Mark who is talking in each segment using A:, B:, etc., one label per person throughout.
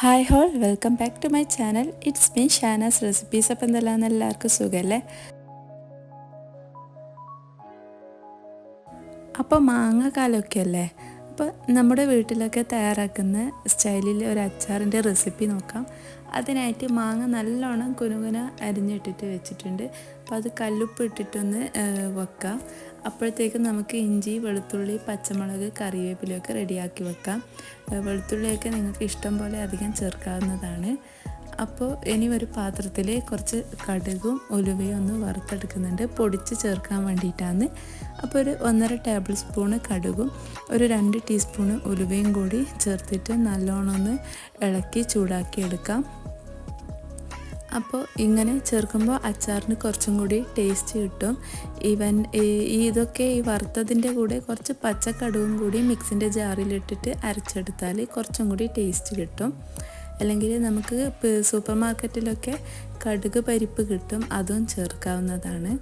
A: Hi all welcome back to my channel. It's me Shanas recipes. അപ്പം എന്തെല്ലാം എല്ലാവർക്കും സുഖമല്ലേ? അപ്പോൾ മാങ്ങക്കാലമൊക്കെ അല്ലേ അപ്പോൾ നമ്മുടെ വീട്ടിലൊക്കെ തയ്യാറാക്കുന്ന സ്റ്റൈലിൽ ഒരു അച്ചാറിന്റെ റെസിപ്പി നോക്കാം. അതിനായിട്ട് മാങ്ങ നല്ലോണം കുനുകുന അരിഞ്ഞിട്ടിട്ട് വെച്ചിട്ടുണ്ട്. അപ്പോൾ അത് കല്ലുപ്പ് ഇട്ടിട്ടൊന്ന് വെക്കാം. അപ്പോഴത്തേക്കും നമുക്ക് ഇഞ്ചി വെളുത്തുള്ളി പച്ചമുളക് കറിവേപ്പിലൊക്കെ റെഡിയാക്കി വെക്കാം. വെളുത്തുള്ളിയൊക്കെ നിങ്ങൾക്ക് ഇഷ്ടം പോലെ അധികം ചേർക്കാവുന്നതാണ്. അപ്പോൾ ഇനി ഒരു പാത്രത്തിൽ കുറച്ച് കടുകും ഉലുവയും ഒന്ന് വറുത്തെടുക്കുന്നുണ്ട്. പൊടിച്ച് ചേർക്കാൻ വേണ്ടിയിട്ടാണ്. അപ്പോൾ ഒരു ഒന്നര ടേബിൾ സ്പൂണ് കടുകും ഒരു രണ്ട് ടീസ്പൂണ് ഉലുവയും കൂടി ചേർത്തിട്ട് നല്ലോണം ഒന്ന് ഇളക്കി ചൂടാക്കി എടുക്കാം അപ്പോൾ ഇങ്ങനെ ചേർക്കുമ്പോൾ അച്ചാറിന് കുറച്ചും കൂടി ടേസ്റ്റ് കിട്ടും. ഈവൻ ഇതൊക്കെ ഈ വറുത്തതിന്റെ കൂടെ കുറച്ച് പച്ചക്കടുവും കൂടി മിക്സിന്റെ ജാറിലിട്ടിട്ട് അരച്ചെടുത്താൽ കുറച്ചും കൂടി ടേസ്റ്റ് കിട്ടും. അല്ലെങ്കിൽ നമുക്ക് സൂപ്പർ മാർക്കറ്റിലൊക്കെ കടുക് പരിപ്പ് കിട്ടും അതും ചേർക്കാവുന്നതാണ്.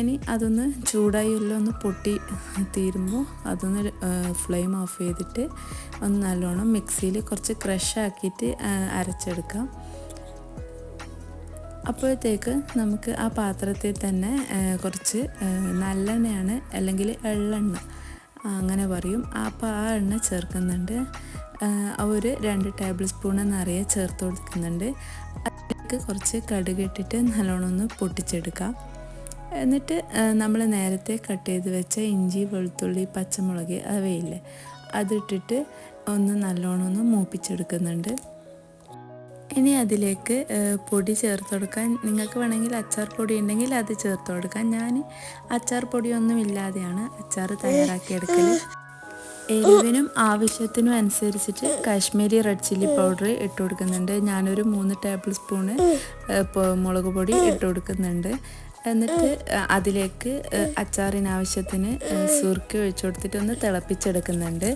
A: ഇനി അതൊന്ന് ചൂടായി എല്ലാം ഒന്ന് പൊട്ടി തീരുമ്പോൾ അതൊന്ന് ഫ്ലെയിം ഓഫ് ചെയ്തിട്ട് ഒന്ന് നല്ലോണം മിക്സിയിൽ കുറച്ച് ക്രഷ് ആക്കിയിട്ട് അരച്ചെടുക്കാം. അപ്പോഴത്തേക്ക് നമുക്ക് ആ പാത്രത്തിൽ തന്നെ കുറച്ച് നല്ലെണ്ണയാണ് അല്ലെങ്കിൽ എള്ളെണ്ണ അങ്ങനെ പറയും. അപ്പോൾ ആ എണ്ണ ചേർക്കുന്നുണ്ട്. ഒരു രണ്ട് ടേബിൾ സ്പൂൺ നിറയെ ചേർത്ത് കൊടുക്കുന്നുണ്ട്. അതിലേക്ക് കുറച്ച് കടുക് ഇട്ടിട്ട് നല്ലോണം ഒന്ന് പൊട്ടിച്ചെടുക്കാം. എന്നിട്ട് നമ്മൾ നേരത്തെ കട്ട് ചെയ്ത് വെച്ച ഇഞ്ചി വെളുത്തുള്ളി പച്ചമുളക് അവയില്ലേ അതിട്ടിട്ട് ഒന്ന് നല്ലോണം ഒന്ന് മൂപ്പിച്ചെടുക്കുന്നുണ്ട്. ഇനി അതിലേക്ക് പൊടി ചേർത്ത് കൊടുക്കാൻ നിങ്ങൾക്ക് വേണമെങ്കിൽ അച്ചാർ പൊടി ഉണ്ടെങ്കിൽ അത് ചേർത്ത് കൊടുക്കാം. ഞാൻ അച്ചാർ പൊടിയൊന്നും ഇല്ലാതെയാണ് അച്ചാർ തയ്യാറാക്കിയെടുക്കൽ എരിവിനും ആവശ്യത്തിനും അനുസരിച്ചിട്ട് കാശ്മീരി റെഡ് ചില്ലി പൗഡർ ഇട്ട് കൊടുക്കുന്നുണ്ട്. ഞാനൊരു മൂന്ന് ടേബിൾ സ്പൂണ് മുളക് പൊടി ഇട്ട് കൊടുക്കുന്നുണ്ട്. എന്നിട്ട് അതിലേക്ക് അച്ചാറിനാവശ്യത്തിന് സുർക്കി ഒഴിച്ചു കൊടുത്തിട്ട് ഒന്ന് തിളപ്പിച്ചെടുക്കുന്നുണ്ട്.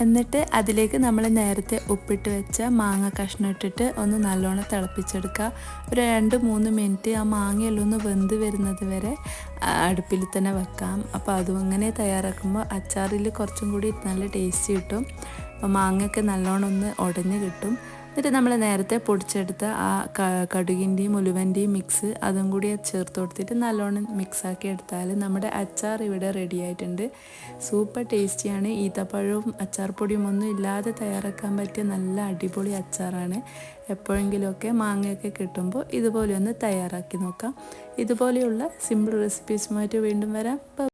A: എന്നിട്ട് അതിലേക്ക് നമ്മൾ നേരത്തെ ഉപ്പിട്ട് വെച്ച മാങ്ങ കഷ്ണം ഇട്ടിട്ട് ഒന്ന് നല്ലോണം തിളപ്പിച്ചെടുക്കുക. ഒരു രണ്ട് മൂന്ന് മിനിറ്റ് ആ മാങ്ങയെല്ലാം ഒന്ന് വെന്ത് വരുന്നത് വരെ അടുപ്പിൽ തന്നെ വെക്കാം. അപ്പോൾ അതും അങ്ങനെ തയ്യാറാക്കുമ്പോൾ അച്ചാറിൽ കുറച്ചും കൂടി നല്ല ടേസ്റ്റ് കിട്ടും. അപ്പോൾ മാങ്ങയൊക്കെ നല്ലോണം ഒന്ന് ഉടഞ്ഞ് കിട്ടും. എന്നിട്ട് നമ്മൾ നേരത്തെ പൊടിച്ചെടുത്ത ആ കടുകിന്റെയും ഉലുവന്റെയും മിക്സ് അതും കൂടി ചേർത്ത് കൊടുത്തിട്ട് നല്ലോണം മിക്സാക്കി എടുത്താൽ നമ്മുടെ അച്ചാർ ഇവിടെ റെഡി ആയിട്ടുണ്ട്. സൂപ്പർ ടേസ്റ്റിയാണ് ഈത്തപ്പഴവും അച്ചാർ പൊടിയും ഒന്നും ഇല്ലാതെ തയ്യാറാക്കാൻ പറ്റിയ നല്ല അടിപൊളി അച്ചാറാണ്. എപ്പോഴെങ്കിലുമൊക്കെ മാങ്ങയൊക്കെ കിട്ടുമ്പോൾ ഇതുപോലെ ഒന്ന് തയ്യാറാക്കി നോക്കാം. ഇതുപോലെയുള്ള സിമ്പിൾ റെസിപ്പീസുമായിട്ട് വീണ്ടും വരാം.